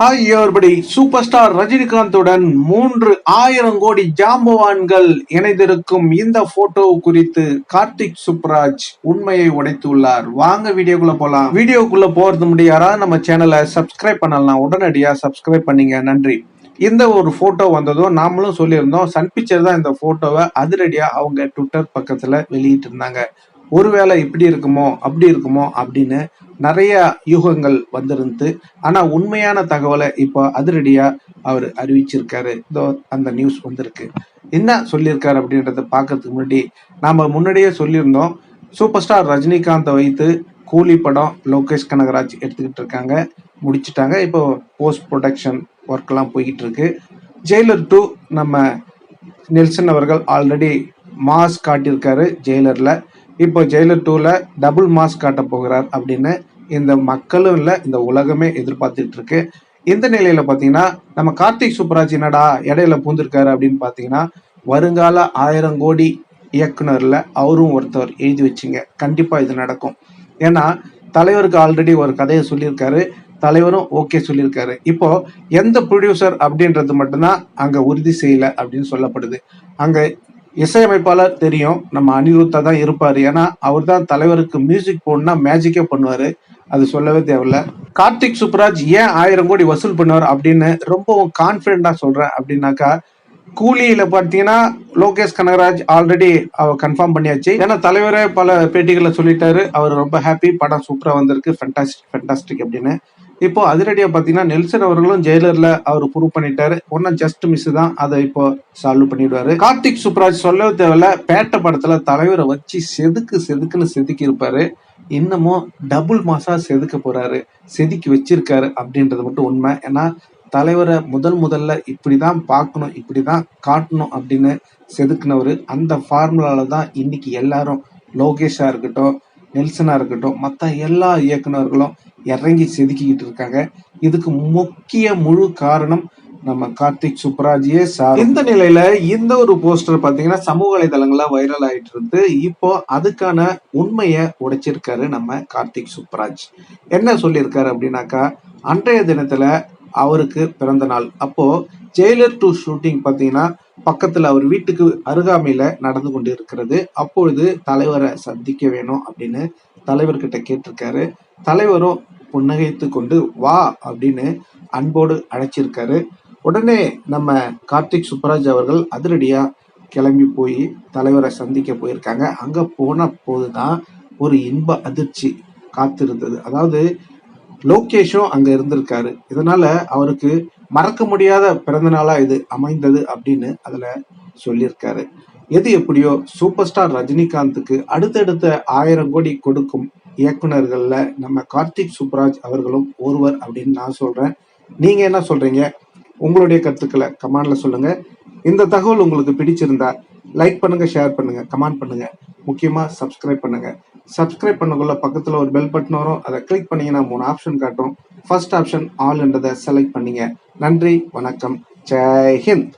Hi everybody super star ரஜினிகாந்துடன் மூன்று ஆயிரம் கோடி ஜாம்பவான்கள் இணைந்திருக்கும் இந்த போட்டோ குறித்து கார்த்திக் சுப்ராஜ் உண்மையை உடைத்துள்ளார். வாங்க வீடியோக்குள்ள போலாம். வீடியோக்குள்ள போறது முடியாரா நம்ம சேனலை சப்ஸ்கிரைப் பண்ணலாம். உடனடியா சப்ஸ்கிரைப் பண்ணீங்க. நன்றி. இந்த ஒரு போட்டோ வந்ததும் நாமளும் சொல்லியிருந்தோம். சன் பிக்சர் தான் இந்த போட்டோவை அதிரடியா அவங்க ட்விட்டர் பக்கத்துல வெளியிட்டு இருந்தாங்க ஒருவேளை இப்படி இருக்குமோ அப்படி இருக்குமோ அப்படின்னு நிறைய யூகங்கள் வந்திருந்து ஆனால் உண்மையான தகவலை இப்போ அதிரடியாக அவர் அறிவிச்சிருக்காரு. இதோ அந்த நியூஸ் வந்திருக்கு. என்ன சொல்லியிருக்காரு அப்படின்றத பார்க்கறதுக்கு முன்னாடி நாம் முன்னாடியே சொல்லியிருந்தோம். சூப்பர் ஸ்டார் ரஜினிகாந்தை வைத்து கூலி படம் லோகேஷ் கனகராஜ் எடுத்துக்கிட்டு இருக்காங்க. முடிச்சிட்டாங்க. இப்போ போஸ்ட் ப்ரொடக்ஷன் ஒர்க்லாம் போய்கிட்டு இருக்கு. ஜெயிலர் டூ நம்ம நெல்சன் அவர்கள் ஆல்ரெடி மாஸ் காட்டியிருக்காரு ஜெயிலரில். இப்போ ஜெயிலர் டூல டபுள் மாஸ் காட்ட போகிறார் அப்படின்னு இந்த மக்களும் இல்லை இந்த உலகமே எதிர்பார்த்துட்டு இருக்கு. இந்த நிலையில பாத்தீங்கன்னா நம்ம கார்த்திக் சுப்ராஜ் என்னடா இடையில பூந்திருக்காரு அப்படின்னு பாத்தீங்கன்னா வருங்கால ஆயிரம் கோடி இயக்குனர்ல அவரும் ஒருத்தர் எழுதி வச்சுங்க. கண்டிப்பா இது நடக்கும். ஏன்னா தலைவருக்கு ஆல்ரெடி ஒரு கதையை சொல்லியிருக்காரு. தலைவரும் ஓகே சொல்லியிருக்காரு. இப்போ எந்த ப்ரொடியூசர் அப்படின்றது மட்டும்தான் அங்க உறுதி செய்யல அப்படின்னு சொல்லப்படுது. அங்க இசையமைப்பாளர் தெரியும். நம்ம அனிருத்தா தான் இருப்பாரு. ஏன்னா அவர் தான் தலைவருக்கு மியூசிக் போடணும்னா மேஜிக்கே பண்ணுவாரு. அது சொல்லவே தேவையில்ல. கார்த்திக் சுப்ராஜ் ஏன் ஆயிரம் கோடி வசூல் பண்ணுவார் அப்படின்னு ரொம்பவும் கான்பிடண்டா சொல்றேன் அப்படின்னாக்கா கூலியில பாத்தீங்கன்னா லோகேஷ் கனகராஜ் ஆல்ரெடி அவர் கன்ஃபார்ம் பண்ணியாச்சு. ஏன்னா தலைவரே பல பேட்டிகளை சொல்லிட்டாரு. அவர் ரொம்ப ஹாப்பி படம் சூப்பரா வந்திருக்கு. ஃபென்டாஸ்டிக் ஃபென்டாஸ்டிக் அப்படின்னு. இப்போ அதிரடியா பாத்தீங்கன்னா நெல்சன் அவர்களும் ஜெயிலர்ல அவர் ப்ரூவ் பண்ணிட்டாரு. ஒன்னும் ஜஸ்ட் மிஸ் தான். அதை இப்போ சால்வ் பண்ணிடுவாரு. கார்த்திக் சுப்ராஜ் சொல்லவே தேவையில்ல. பேட்ட படத்துல தலைவரை வச்சு செதுக்கு செதுக்குன்னு செதுக்கி இருப்பாரு. இன்னமும் டபுள் மாசா செதுக்க போறாரு. செதுக்கி வச்சிருக்காரு அப்படின்றது மட்டும் உண்மை. ஏன்னா தலைவரை முதல் முதல்ல இப்படிதான் பார்க்கணும் இப்படிதான் காட்டணும் அப்படின்னு செதுக்குனவர் அந்த ஃபார்முலால தான் இன்னைக்கு எல்லாரும் லோகேஷா இருக்கட்டும் நெல்சனா இருக்கட்டும் மற்ற எல்லா இயக்குநர்களும் இறங்கி செதுக்கிக்கிட்டு இருக்காங்க இதுக்கு முக்கிய முழு காரணம் நம்ம கார்த்திக் சுப்ராஜியே சார். இந்த நிலையில இந்த ஒரு போஸ்டர் பாத்தீங்கன்னா சமூக வலைதளங்கள்ல வைரல் ஆயிட்டு இருந்து இப்போ அதுக்கான உண்மையை உடைச்சிருக்காரு நம்ம கார்த்திக் சுப்ராஜ். என்ன சொல்லியிருக்காரு அப்படின்னாக்கா அன்றைய தினத்துல அவருக்கு பிறந்த நாள். அப்போ ஜெயிலர் டூ ஷூட்டிங் பார்த்தீங்கன்னா பக்கத்தில் அவர் வீட்டுக்கு அருகாமையில் நடந்து கொண்டு இருக்கிறது அப்பொழுது தலைவரை சந்திக்க வேணும் அப்படின்னு தலைவர்கிட்ட கேட்டிருக்காரு. தலைவரும் புன்னகைத்து கொண்டு வா அப்படின்னு அன்போடு அழைச்சிருக்காரு. உடனே நம்ம கார்த்திக் சுப்பராஜ் அவர்கள் அதிரடியா கிளம்பி போய் தலைவரை சந்திக்க போயிருக்காங்க. அங்க போன போதுதான் ஒரு இன்ப அதிர்ச்சி காத்திருந்தது. அதாவது லோகேஷும் அங்க இருந்திருக்காரு. இதனால அவருக்கு மறக்க முடியாத பிறந்த நாளா இது அமைந்தது அப்படின்னு அதுல சொல்லியிருக்காரு. எது எப்படியோ சூப்பர் ஸ்டார் ரஜினிகாந்துக்கு அடுத்தடுத்த ஆயிரம் கோடி கொடுக்கும் இயக்குனர்களில் நம்ம கார்த்திக் சுப்ராஜ் அவர்களும் ஒருவர் அப்படின்னு நான் சொல்கிறேன் நீங்கள் என்ன சொல்கிறீங்க உங்களுடைய கருத்துக்களை கமெண்ட்ல சொல்லுங்கள் இந்த தகவல் உங்களுக்கு பிடிச்சிருந்தா லைக் பண்ணுங்கள் ஷேர் பண்ணுங்கள் கமெண்ட் பண்ணுங்கள் முக்கியமாக சப்ஸ்கிரைப் பண்ணுங்கள் சப்ஸ்கிரைப் பண்ணக்குள்ள பக்கத்தில் ஒரு பெல் பட்டன் வரும். அதை கிளிக் பண்ணிங்கன்னா மூணு ஆப்ஷன் காட்டும். ஃபர்ஸ்ட் ஆப்ஷன் ஆல்ன்றதை செலக்ட் பண்ணிங்க. நன்றி வணக்கம். ஜெய் ஹிந்த்.